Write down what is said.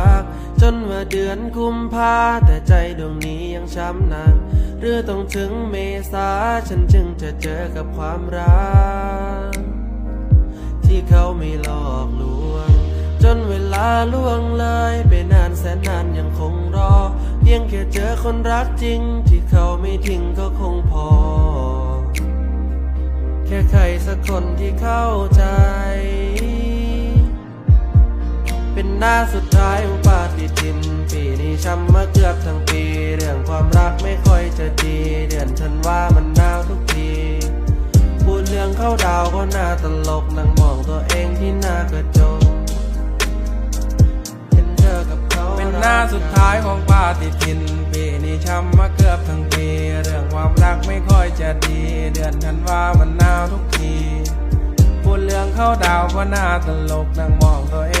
ก จนว่าเดือนกุมภาแต่ใจดวงนี้ยังช้ำนักหรือต้องถึงเมษาฉันจึงจะเจอกับความรักที่เขาไม่หลอกลวง จนเวลาล่วงเลยไปนานแสนนานยังคงรอ เพียงแค่เจอคนรักจริง ที่เขาไม่ทิ้งก็คงพอ แค่ใครสักคนที่เข้าใจ เป็นหน้าสุดท้ายของปาฏิทินปีนี้ช้ำมาเกือบทั้งปีเรื่องความรักไม่ค่อยจะดีเดือนธันว่ามันหนาวทุกทีพูดเรื่องเข้าดาวก็น่าตลกนั่งมองตัวเองที่หน้ากระจกเห็นเธอกับเขาเป็นหน้าสุดท้ายของปาฏิทิน ปีนี้ช้ำมาเกือบทั้งปี เรื่องความรักไม่ค่อยจะดี เดือนธันวามันหนาวทุกที พูดเรื่องเข้าดาวก็น่าตลกนั่งมองตัวเอง